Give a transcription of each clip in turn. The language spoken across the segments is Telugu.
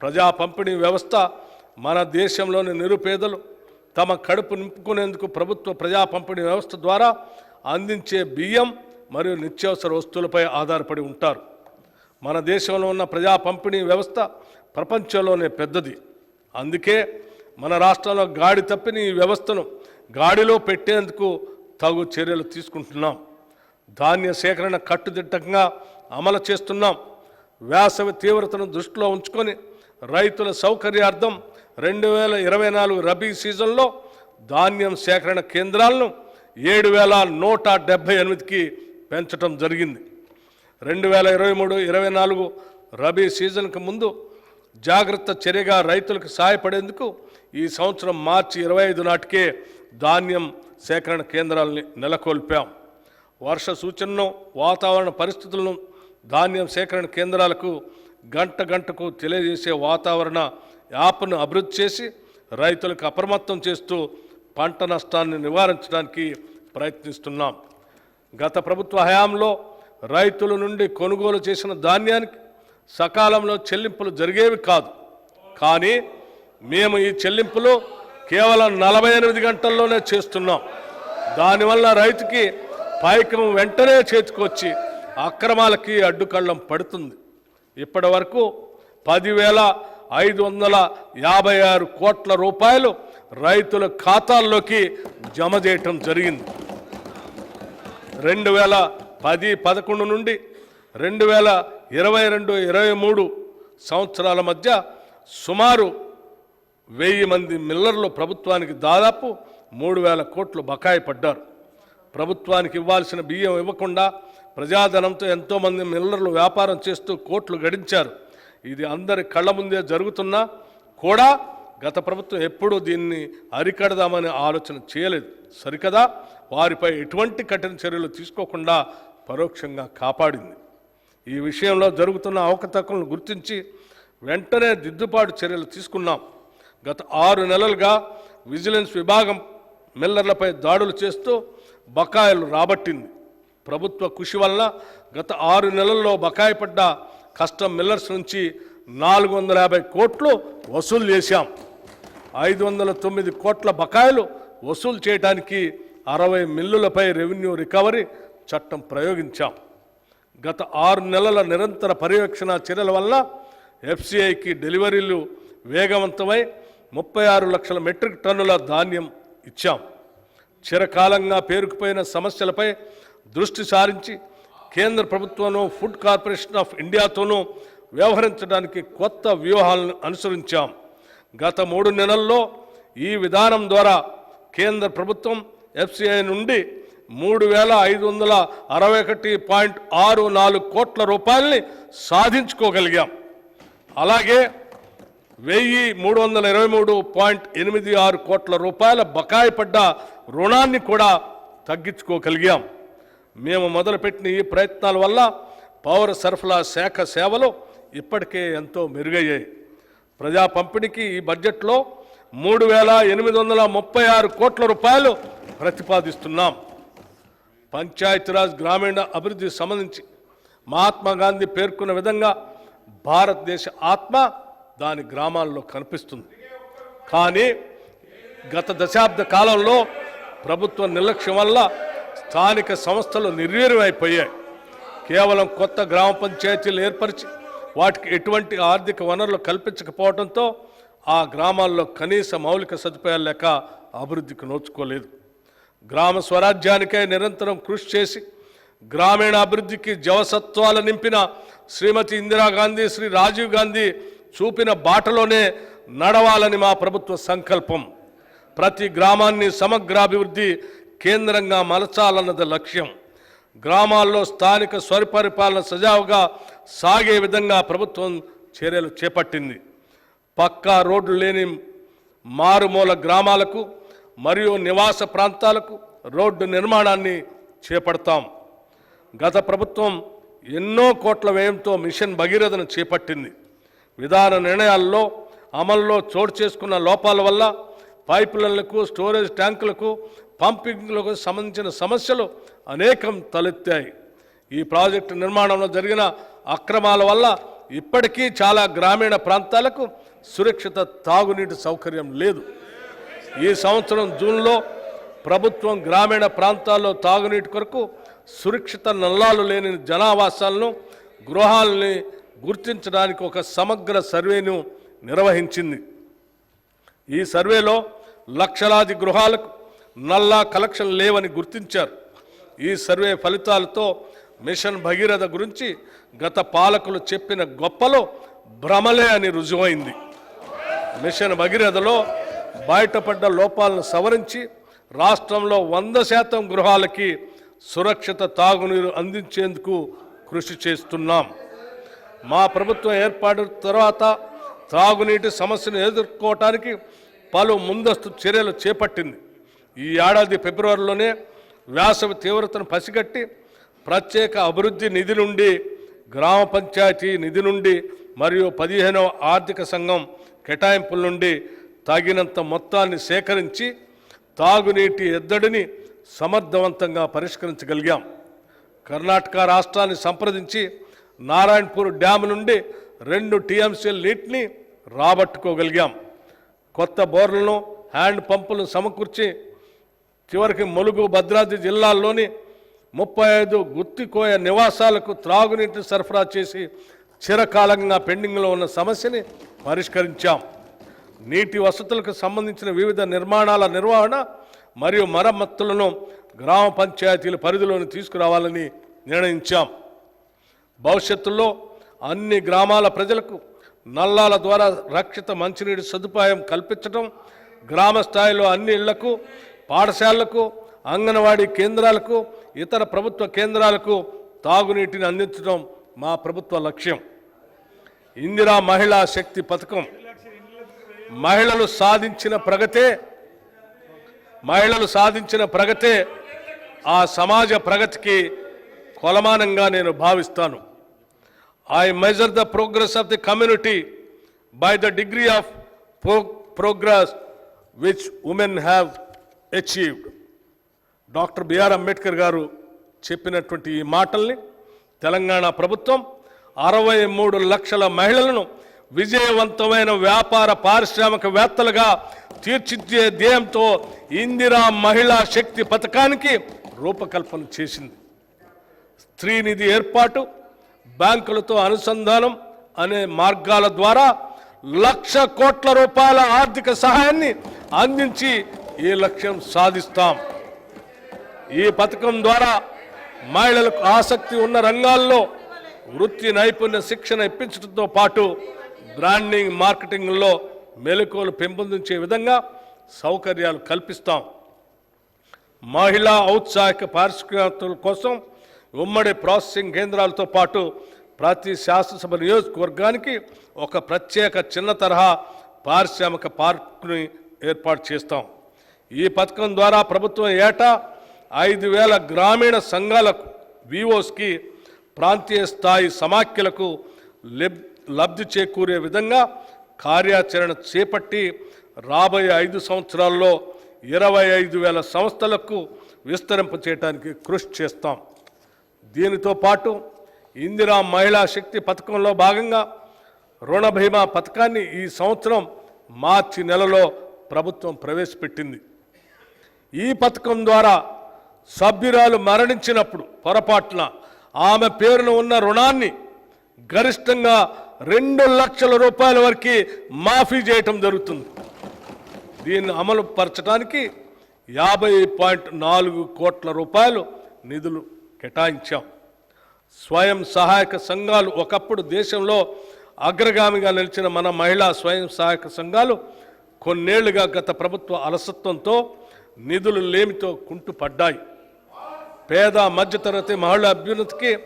ప్రజా పంపిణీ వ్యవస్థ మన దేశంలోని నిరుపేదలు తమ కడుపు నింపుకునేందుకు ప్రభుత్వ ప్రజా పంపిణీ వ్యవస్థ ద్వారా అందించే బియ్యం మరియు నిత్యావసర వస్తువులపై ఆధారపడి ఉంటారు. మన దేశంలో ఉన్న ప్రజా పంపిణీ వ్యవస్థ ప్రపంచంలోనే పెద్దది. అందుకే మన రాష్ట్రంలో గాడి తప్పిన ఈ వ్యవస్థను గాడిలో పెట్టేందుకు తగు చర్యలు తీసుకుంటున్నాం. ధాన్య సేకరణ కట్టుదిట్టంగా అమలు చేస్తున్నాం. వేసవి తీవ్రతను దృష్టిలో ఉంచుకొని రైతుల సౌకర్యార్థం రెండు వేల ఇరవై నాలుగు రబీ సీజన్లో ధాన్యం సేకరణ కేంద్రాలను ఏడు వేల నూట డెబ్భై ఎనిమిదికి పెంచడం జరిగింది. రెండు వేల ఇరవై మూడు ఇరవై నాలుగు రబీ సీజన్కు ముందు జాగ్రత్త చర్యగా రైతులకు సహాయపడేందుకు ఈ సంవత్సరం మార్చి ఇరవై ఐదు నాటికే ధాన్యం సేకరణ కేంద్రాలని నెలకొల్పాం. వర్ష సూచనను వాతావరణ పరిస్థితులను ధాన్యం సేకరణ కేంద్రాలకు గంట గంటకు తెలియజేసే వాతావరణ యాప్ను అభివృద్ధి చేసి రైతులకు అప్రమత్తం చేస్తూ పంట నష్టాన్ని నివారించడానికి ప్రయత్నిస్తున్నాం. గత ప్రభుత్వ హయాంలో రైతుల నుండి కొనుగోలు చేసిన ధాన్యానికి సకాలంలో చెల్లింపులు జరిగేవి కాదు. కానీ మేము ఈ చెల్లింపులు కేవలం నలభై ఎనిమిది గంటల్లోనే చేస్తున్నాం. దానివల్ల రైతుకి పైకం వెంటనే చేతికొచ్చి అక్రమాలకి అడ్డుకళ్ళం పడుతుంది. ఇప్పటి వరకు పదివేల ఐదు వందల యాభై ఆరు కోట్ల రూపాయలు రైతుల ఖాతాల్లోకి జమ చేయటం జరిగింది. రెండు వేల పది పదకొండు నుండి రెండు వేల ఇరవై రెండు ఇరవై మూడు సంవత్సరాల మధ్య సుమారు వెయ్యి మంది మిల్లర్లు ప్రభుత్వానికి దాదాపు మూడు వేల కోట్లు బకాయి పడ్డారు. ప్రభుత్వానికి ఇవ్వాల్సిన బియ్యం ఇవ్వకుండా ప్రజాధనంతో ఎంతోమంది మిల్లర్లు వ్యాపారం చేస్తూ కోట్లు గడించారు. ఇది అందరి కళ్ళ ముందే జరుగుతున్నా కూడా గత ప్రభుత్వం ఎప్పుడూ దీన్ని అరికడదామనే ఆలోచన చేయలేదు. సరికదా? వారిపై ఎటువంటి కఠిన చర్యలు తీసుకోకుండా పరోక్షంగా కాపాడింది. ఈ విషయంలో జరుగుతున్న అవకతవకలను గుర్తించి వెంటనే దిద్దుబాటు చర్యలు తీసుకున్నాం. గత ఆరు నెలలుగా విజిలెన్స్ విభాగం మిల్లర్లపై దాడులు చేస్తూ బకాయిలు రాబట్టింది. ప్రభుత్వ కృషి వల్ల గత ఆరు నెలల్లో బకాయి పడ్డ కస్టమ్ మిల్లర్స్ నుంచి నాలుగు వందల యాభై కోట్లు వసూలు చేశాం. ఐదు వందల తొమ్మిది కోట్ల బకాయిలు వసూలు చేయడానికి అరవై మిల్లులపై రెవెన్యూ రికవరీ చట్టం ప్రయోగించాం. గత ఆరు నెలల నిరంతర పర్యవేక్షణ చర్యల వల్ల ఎఫ్సిఐకి డెలివరీలు వేగవంతమై ముప్పై ఆరు లక్షల మెట్రిక్ టన్నుల ధాన్యం ఇచ్చాం. చిరకాలంగా పేరుకుపోయిన సమస్యలపై దృష్టి సారించి కేంద్ర ప్రభుత్వంలో ఫుడ్ కార్పొరేషన్ ఆఫ్ ఇండియాతోనూ వ్యవహరించడానికి కొత్త వ్యూహాలను అనుసరించాం. గత మూడు నెలల్లో ఈ విధానం ద్వారా కేంద్ర ప్రభుత్వం ఎఫ్సిఐ నుండి మూడు వేల ఐదు వందల అరవై ఒకటి పాయింట్ ఆరు నాలుగు కోట్ల రూపాయల్ని సాధించుకోగలిగాం. అలాగే వెయ్యి మూడు వందల ఇరవై మూడు పాయింట్ ఎనిమిది ఆరు కోట్ల రూపాయల బకాయి పడ్డ రుణాన్ని కూడా తగ్గించుకోగలిగాం. మేము మొదలుపెట్టిన ఈ ప్రయత్నాల వల్ల పౌర సరఫరా శాఖ సేవలు ఇప్పటికే ఎంతో మెరుగయ్యాయి. ప్రజా పంపిణీకి ఈ బడ్జెట్లో మూడు వేల ఎనిమిది వందల ముప్పై ఆరు కోట్ల రూపాయలు ప్రతిపాదిస్తున్నాం. పంచాయతీరాజ్ గ్రామీణ అభివృద్ధికి సంబంధించి మహాత్మా గాంధీ పేర్కొన్న విధంగా భారతదేశ ఆత్మ దాని గ్రామాల్లో కనిపిస్తుంది. కానీ గత దశాబ్ద కాలంలో ప్రభుత్వ నిర్లక్ష్యం వల్ల స్థానిక సంస్థలు నిర్వీర్యమైపోయాయి. కేవలం కొత్త గ్రామ పంచాయతీలు ఏర్పరిచి వాటికి ఎటువంటి ఆర్థిక వనరులు కల్పించకపోవడంతో ఆ గ్రామాల్లో కనీస మౌలిక సదుపాయాలు లేక అభివృద్ధికి నోచుకోలేదు. గ్రామ స్వరాజ్యానికై నిరంతరం కృషి చేసి గ్రామీణ అభివృద్ధికి జవసత్వాలు నింపిన శ్రీమతి ఇందిరాగాంధీ శ్రీ రాజీవ్ గాంధీ చూపిన బాటలోనే నడవాలని మా ప్రభుత్వ సంకల్పం. ప్రతి గ్రామాన్ని సమగ్రాభివృద్ధి కేంద్రంగా మలచాలన్నది లక్ష్యం. గ్రామాల్లో స్థానిక స్వరిపరిపాలన సజావుగా సాగే విధంగా ప్రభుత్వం చర్యలు చేపట్టింది. పక్కా రోడ్లు లేని మారుమూల గ్రామాలకు మరియు నివాస ప్రాంతాలకు రోడ్డు నిర్మాణాన్ని చేపడతాం. గత ప్రభుత్వం ఎన్నో కోట్ల వ్యయంతో మిషన్ భగీరథను చేపట్టింది. విధాన నిర్ణయాల్లో అమల్లో చోటు చేసుకున్న లోపాల వల్ల పైపులైన్లకు స్టోరేజ్ ట్యాంకులకు పంపింగ్లకు సంబంధించిన సమస్యలు అనేకం తలెత్తాయి. ఈ ప్రాజెక్టు నిర్మాణంలో జరిగిన అక్రమాల వల్ల ఇప్పటికీ చాలా గ్రామీణ ప్రాంతాలకు సురక్షిత తాగునీటి సౌకర్యం లేదు. ఈ సంవత్సరం జూన్లో ప్రభుత్వం గ్రామీణ ప్రాంతాల్లో తాగునీటి కొరకు సురక్షిత నల్లాలు లేని జనావాసాలను గృహాలని గుర్తించడానికి ఒక సమగ్ర సర్వేను నిర్వహించింది. ఈ సర్వేలో లక్షలాది గృహాలకు నల్లా కలెక్షన్ లేవని గుర్తించారు. ఈ సర్వే ఫలితాలతో మిషన్ భగీరథ గురించి గత పాలకులు చెప్పిన గొప్పలో భ్రమలే అని రుజువైంది. మిషన్ భగీరథలో బయటపడ్డ లోపాలను సవరించి రాష్ట్రంలో వంద శాతం గృహాలకి సురక్షిత తాగునీరు అందించేందుకు కృషి చేస్తున్నాం. మా ప్రభుత్వం ఏర్పాటు తర్వాత త్రాగునీటి సమస్యను ఎదుర్కోవటానికి పలు ముందస్తు చర్యలు చేపట్టింది. ఈ ఏడాది ఫిబ్రవరిలోనే వేసవి తీవ్రతను పసిగట్టి ప్రత్యేక అభివృద్ధి నిధి నుండి గ్రామ పంచాయతీ నిధి నుండి మరియు పదిహేనవ ఆర్థిక సంఘం కేటాయింపుల నుండి తగినంత మొత్తాన్ని సేకరించి తాగునీటి ఎద్దడిని సమర్థవంతంగా పరిష్కరించగలిగాం. కర్ణాటక రాష్ట్రాన్ని సంప్రదించి నారాయణపూర్ డ్యామ్ నుండి రెండు టీఎంసీల నీటిని రాబట్టుకోగలిగాం. కొత్త బోర్లను హ్యాండ్ పంపులను సమకూర్చి చివరికి ములుగు భద్రాద్రి జిల్లాల్లోని ముప్పై ఐదు గుత్తికోయ నివాసాలకు త్రాగునీటిని సరఫరా చేసి చిరకాలంగా పెండింగ్లో ఉన్న సమస్యని పరిష్కరించాం. నీటి వసతులకు సంబంధించిన వివిధ నిర్మాణాల నిర్వహణ మరియు మరమ్మతులను గ్రామ పంచాయతీల పరిధిలోని తీసుకురావాలని నిర్ణయించాం. భవిష్యత్తులో అన్ని గ్రామాల ప్రజలకు నల్లాల ద్వారా రక్షిత మంచినీటి సదుపాయం కల్పించడం గ్రామ స్థాయిలో అన్ని ఇళ్ళకు పాఠశాలలకు అంగన్వాడీ కేంద్రాలకు ఇతర ప్రభుత్వ కేంద్రాలకు తాగునీటిని అందించడం మా ప్రభుత్వ లక్ష్యం. ఇందిరా మహిళా శక్తి పథకం మహిళలు సాధించిన ప్రగతే మహిళలు సాధించిన ప్రగతే ఆ సమాజ ప్రగతికి కొలమానంగా నేను భావిస్తాను. I measure the progress of the community by the degree of progress which women have achieved doctor B R Ambedkar garu చెప్పినటువంటి ఈ మాటల్ని తెలంగాణ ప్రభుత్వం అరవై మూడు లక్షల మహిళలను విజయవంతమైన వ్యాపార పారిశ్రామికవేత్తలుగా తీర్చిదిద్దే ధ్యేయంతో ఇందిరా మహిళా శక్తి పథకానికి రూపకల్పన చేసింది. స్త్రీనిధి ఏర్పాటు బ్యాంకులతో అనుసంధానం అనే మార్గాల ద్వారా లక్ష కోట్ల రూపాయల ఆర్థిక సహాయాన్ని అందించి ఈ లక్ష్యం సాధిస్తాం. ఈ పథకం ద్వారా మహిళలకు ఆసక్తి ఉన్న రంగాల్లో వృత్తి నైపుణ్య శిక్షణ ఇప్పించడంతో పాటు బ్రాండింగ్ మార్కెటింగ్లో మెలకువలు పెంపొందించే విధంగా సౌకర్యాలు కల్పిస్తాం. మహిళా ఔత్సాహిక పారిశ్రామికవేత్తల కోసం ఉమ్మడి ప్రాసెసింగ్ కేంద్రాలతో పాటు ప్రతి శాసనసభ నియోజకవర్గానికి ఒక ప్రత్యేక చిన్న తరహా పారిశ్రామిక పార్కుని ఏర్పాటు చేస్తాం. ఈ పథకం ద్వారా ప్రభుత్వం ఏటా ఐదు వేల గ్రామీణ సంఘాలకు వివోస్కి ప్రాంతీయ స్థాయి సమాఖ్యలకు లెబ్ లబ్ధి చేకూరే విధంగా కార్యాచరణ చేపట్టి రాబోయే ఐదు సంవత్సరాల్లో ఇరవై ఐదు వేల సంస్థలకు విస్తరింప చేయడానికి కృషి చేస్తాం. దీనితో పాటు ఇందిరా మహిళా శక్తి పథకంలో భాగంగా రుణ బీమా పథకాన్ని ఈ సంవత్సరం మార్చి నెలలో ప్రభుత్వం ప్రవేశపెట్టింది. ఈ పథకం ద్వారా సభ్యురాలు మరణించినప్పుడు పొరపాటున ఆమె పేరున ఉన్న రుణాన్ని గరిష్టంగా రెండు లక్షల రూపాయల వరకు మాఫీ చేయటం జరుగుతుంది. దీన్ని అమలు పరచడానికి యాభై పాయింట్ నాలుగు కోట్ల రూపాయలు నిధులు కేటాయించాం. స్వయం సహాయక సంఘాలు ఒకప్పుడు దేశంలో అగ్రగామిగా నిలిచిన మన మహిళా స్వయం సహాయక సంఘాలు కొన్నేళ్ళుగా గత ప్రభుత్వ అలసత్వంతో నిధులు లేమితో కుంటుపడ్డాయి. పేద మధ్యతరగతి మహిళల అభ్యున్నతికి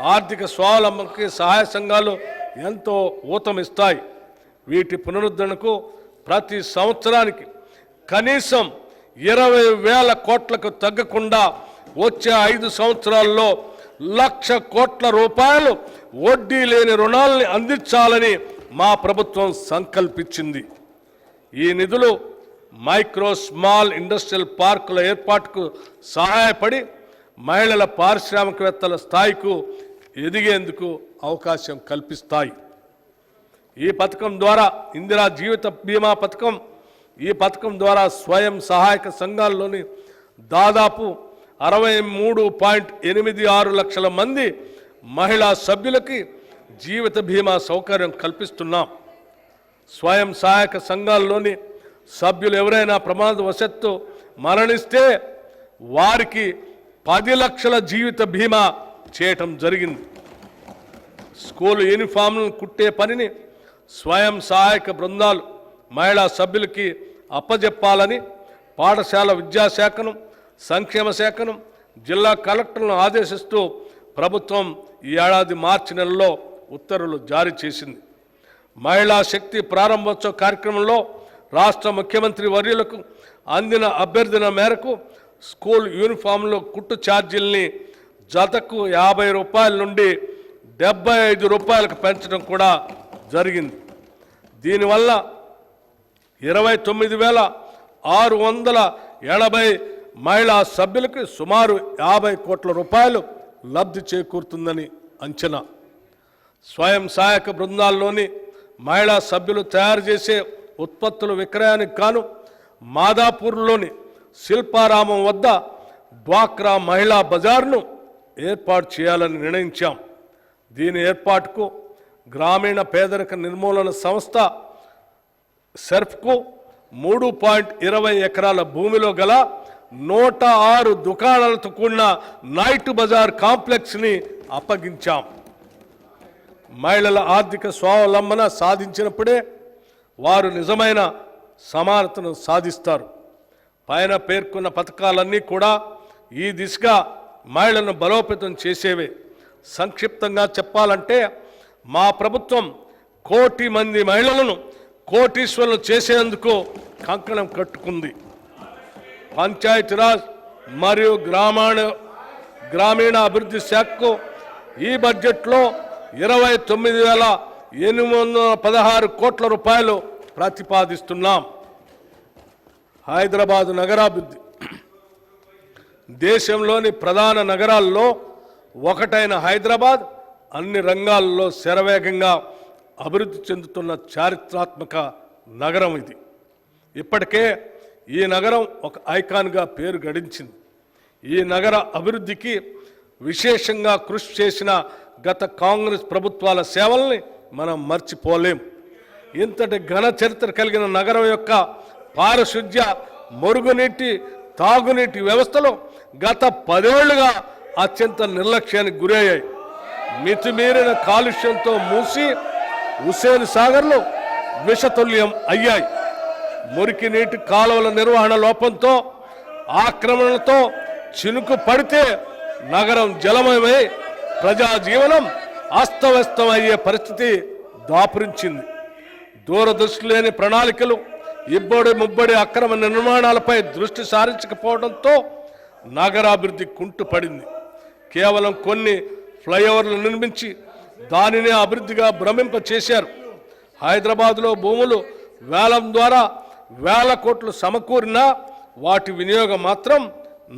ఆర్థిక స్వావలంబనకి సహాయ సంఘాలు ఎంతో ఊతమిస్తాయి. వీటి పునరుద్ధరణకు ప్రతి సంవత్సరానికి కనీసం ఇరవై వేల కోట్లకు తగ్గకుండా వచ్చే ఐదు సంవత్సరాల్లో లక్ష కోట్ల రూపాయలు వడ్డీ లేని రుణాలని అందించాలని మా ప్రభుత్వం సంకల్పించింది. ఈ నిధులు మైక్రో స్మాల్ ఇండస్ట్రియల్ పార్కుల ఏర్పాటుకు సహాయపడి మహిళల పారిశ్రామికవేత్తల స్థాయికు ఎదిగేందుకు అవకాశం కల్పిస్తాయి. ఈ పథకం ద్వారా ఇందిరా జీవిత బీమా పథకం ఈ పథకం ద్వారా స్వయం సహాయక సంఘాల్లోని దాదాపు అరవై మూడు పాయింట్ ఎనిమిది ఆరు లక్షల మంది మహిళా సభ్యులకి జీవిత బీమా సౌకర్యం కల్పిస్తున్నాం. స్వయం సహాయక సంఘాల్లోని సభ్యులు ఎవరైనా ప్రమాదవశత్తు మరణిస్తే వారికి పది లక్షల జీవిత బీమా చేయటం జరిగింది. స్కూల్ యూనిఫామ్లను కుట్టే పనిని స్వయం సహాయక బృందాలు మహిళా సభ్యులకి అప్పజెప్పాలని పాఠశాల విద్యాశాఖను సంక్షేమ శాఖను జిల్లా కలెక్టర్లను ఆదేశిస్తూ ప్రభుత్వం ఈ ఏడాది మార్చి నెలలో ఉత్తర్వులు జారీ చేసింది. మహిళా శక్తి ప్రారంభోత్సవ కార్యక్రమంలో రాష్ట్ర ముఖ్యమంత్రి వర్యులకు అందిన అభ్యర్థన మేరకు స్కూల్ యూనిఫామ్లో కుట్టు ఛార్జీల్ని జతకు యాభై రూపాయల నుండి డెబ్బై ఐదు రూపాయలకు పెంచడం కూడా జరిగింది. దీనివల్ల ఇరవై తొమ్మిది వేల ఆరు వందల ఎనభై మహిళా సభ్యులకి సుమారు యాభై కోట్ల రూపాయలు లబ్ధి చేకూరుతుందని అంచనా. స్వయం సహాయక బృందాల్లోని మహిళా సభ్యులు తయారు చేసే ఉత్పత్తుల విక్రయానికి కాను మాదాపూర్లోని శిల్పారామం వద్ద డ్వాక్రా మహిళా బజార్ను ఏర్పాటు చేయాలని నిర్ణయించాం. దీని ఏర్పాటుకు గ్రామీణ పేదరిక నిర్మూలన సంస్థ సెర్ఫ్కు మూడు పాయింట్ ఇరవై ఎకరాల భూమిలో గల నూట ఆరు దుకాణాలతో కూడిన నైట్ బజార్ కాంప్లెక్స్ని అప్పగించాం. మహిళల ఆర్థిక స్వావలంబన సాధించినప్పుడే వారు నిజమైన సమానతను సాధిస్తారు. పైన పేర్కొన్న పథకాలన్నీ కూడా ఈ దిశగా మహిళలను బలోపేతం చేసేవే. సంక్షిప్తంగా చెప్పాలంటే మా ప్రభుత్వం కోటి మంది మహిళలను కోటీశ్వరులు చేసేందుకు కంకణం కట్టుకుంది. పంచాయతీరాజ్ మరియు గ్రామాణ గ్రామీణ అభివృద్ధి శాఖకు ఈ బడ్జెట్లో ఇరవై తొమ్మిది వేల ఎనిమిది వందల పదహారు కోట్ల రూపాయలు ప్రతిపాదిస్తున్నాం. హైదరాబాదు నగరాభివృద్ధి దేశంలోని ప్రధాన నగరాల్లో ఒకటైన హైదరాబాద్ అన్ని రంగాల్లో శరవేగంగా అభివృద్ధి చెందుతున్న చారిత్రాత్మక నగరం ఇది. ఇప్పటికే ఈ నగరం ఒక ఐకాన్గా పేరు గడించింది. ఈ నగర అభివృద్ధికి విశేషంగా కృషి చేసిన గత కాంగ్రెస్ ప్రభుత్వాల సేవల్ని మనం మర్చిపోలేం. ఇంతటి ఘన చరిత్ర కలిగిన నగరం యొక్క పారిశుద్ధ్య మురుగునీటి తాగునీటి వ్యవస్థలో గత పదేళ్ళుగా అత్యంత నిర్లక్ష్యానికి గురయ్యాయి. మితిమీరిన కాలుష్యంతో మూసి హుసేన్ సాగర్లు విషతుల్యం అయ్యాయి. మురికి నీటి కాలువల నిర్వహణ లోపంతో ఆక్రమణలతో చినుకు పడితే నగరం జలమయమై ప్రజాజీవనం అస్తవ్యస్తం అస్తవ్యస్తమయ్యే పరిస్థితి దాపురించింది. దూరదృష్టి లేని ప్రణాళికలు ఇబ్బడి ముబ్బడి అక్రమ నిర్మాణాలపై దృష్టి సారించకపోవడంతో నగరాభివృద్ధి కుంటుపడింది. కేవలం కొన్ని ఫ్లైఓవర్లు నిర్మించి దానినే అభివృద్ధిగా భ్రమింప చేశారు హైదరాబాద్లో భూములు వేలం ద్వారా వేల కోట్లు సమకూరినా వాటి వినియోగం మాత్రం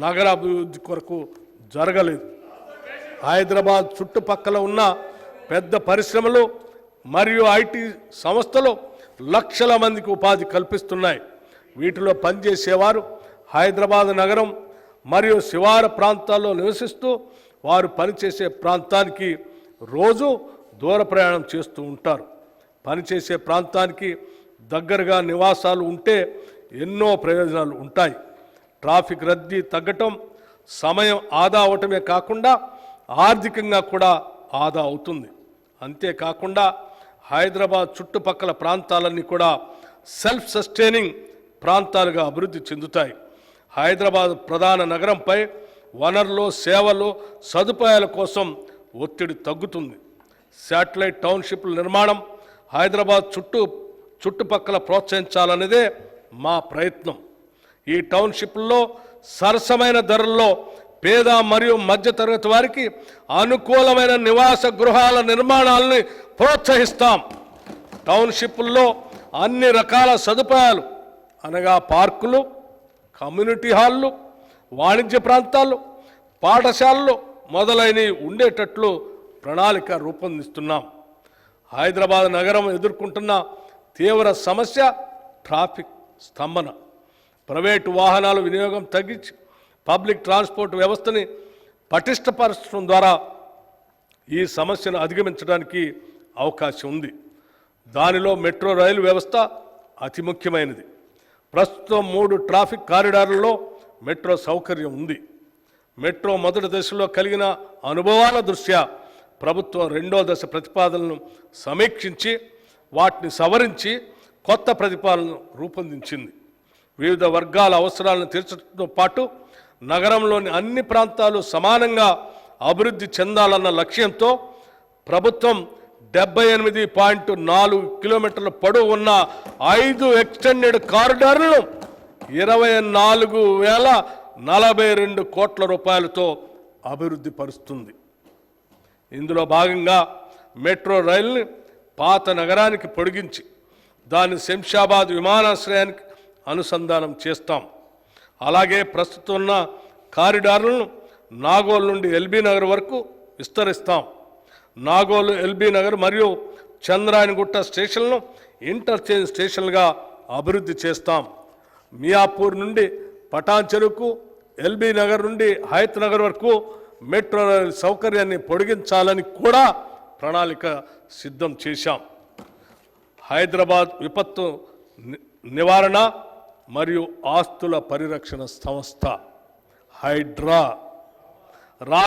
నగరాభివృద్ధి కొరకు జరగలేదు. హైదరాబాద్ చుట్టుపక్కల ఉన్న పెద్ద పరిశ్రమలు మరియు ఐటీ సంస్థలు లక్షల మందికి ఉపాధి కల్పిస్తున్నాయి. వీటిలో పనిచేసేవారు హైదరాబాద్ నగరం మరియు శివార ప్రాంతాల్లో నివసిస్తూ వారు పనిచేసే ప్రాంతానికి రోజు దూర ప్రయాణం చేస్తూ ఉంటారు. పనిచేసే ప్రాంతానికి దగ్గరగా నివాసాలు ఉంటే ఎన్నో ప్రయోజనాలు ఉంటాయి. ట్రాఫిక్ రద్దీ తగ్గటం సమయం ఆదా అవటమే కాకుండా ఆర్థికంగా కూడా ఆదా అవుతుంది. అంతేకాకుండా హైదరాబాద్ చుట్టుపక్కల ప్రాంతాలన్నీ కూడా సెల్ఫ్ సస్టైనింగ్ ప్రాంతాలుగా అభివృద్ధి చెందుతాయి. హైదరాబాద్ ప్రధాన నగరంపై వనరులు సేవలు సదుపాయాల కోసం ఒత్తిడి తగ్గుతుంది. శాటిలైట్ టౌన్షిప్ల నిర్మాణం హైదరాబాద్ చుట్టూ చుట్టుపక్కల ప్రోత్సహించాలనేదే మా ప్రయత్నం. ఈ టౌన్షిప్ల్లో సరసమైన ధరల్లో పేద మరియు మధ్యతరగతి వారికి అనుకూలమైన నివాస గృహాల నిర్మాణాలని ప్రోత్సహిస్తాం. టౌన్షిప్ల్లో అన్ని రకాల సదుపాయాలు అనగా పార్కులు కమ్యూనిటీ హాళ్ళు వాణిజ్య ప్రాంతాలు పాఠశాలలు మొదలైనవి ఉండేటట్లు ప్రణాళిక రూపొందిస్తున్నాం. హైదరాబాద్ నగరం ఎదుర్కొంటున్న తీవ్ర సమస్య ట్రాఫిక్ స్తంభన. ప్రైవేటు వాహనాల వినియోగం తగ్గించి పబ్లిక్ ట్రాన్స్పోర్ట్ వ్యవస్థని పటిష్టపరచడం ద్వారా ఈ సమస్యను అధిగమించడానికి అవకాశం ఉంది. దానిలో మెట్రో రైలు వ్యవస్థ అతి ముఖ్యమైనది. ప్రస్తుతం మూడు ట్రాఫిక్ కారిడార్లలో మెట్రో సౌకర్యం ఉంది. మెట్రో మొదటి దశలో కలిగిన అనుభవాల దృష్ట్యా ప్రభుత్వం రెండో దశ ప్రతిపాదనలను సమీక్షించి వాటిని సవరించి కొత్త ప్రతిపాదనను రూపొందించింది. వివిధ వర్గాల అవసరాలను తీర్చడంతో పాటు నగరంలోని అన్ని ప్రాంతాలు సమానంగా అభివృద్ధి చెందాలన్న లక్ష్యంతో ప్రభుత్వం డెబ్బై ఎనిమిది పాయింట్ నాలుగు కిలోమీటర్ల పొడవు ఉన్న ఐదు ఎక్స్టెండెడ్ కారిడార్లను ఇరవై నాలుగు వేల నలభై రెండు కోట్ల రూపాయలతో అభివృద్ధి పరుస్తుంది. ఇందులో భాగంగా మెట్రో రైల్ని పాత నగరానికి పొడిగించి దాన్ని శంషాబాద్ విమానాశ్రయానికి అనుసంధానం చేస్తాం. అలాగే ప్రస్తుతం ఉన్న కారిడార్లను నాగోల్ నుండి ఎల్బీ నగర్ వరకు విస్తరిస్తాం. నాగోల్ ఎల్బీ నగర్ మరియు చంద్రాయనగుట్ట స్టేషన్లను ఇంటర్చేంజ్ స్టేషన్లుగా అభివృద్ధి చేస్తాం. మియాపూర్ నుండి పటాన్ చెరుకు ఎల్బీ నగర్ నుండి హయత్ నగర్ వరకు మెట్రో రైలు సౌకర్యాన్ని పొడిగించాలని కూడా ప్రణాళిక సిద్ధం చేశాం. హైదరాబాద్ విపత్తు నివారణ మరియు ఆస్తుల పరిరక్షణ సంస్థ హైడ్రా. రా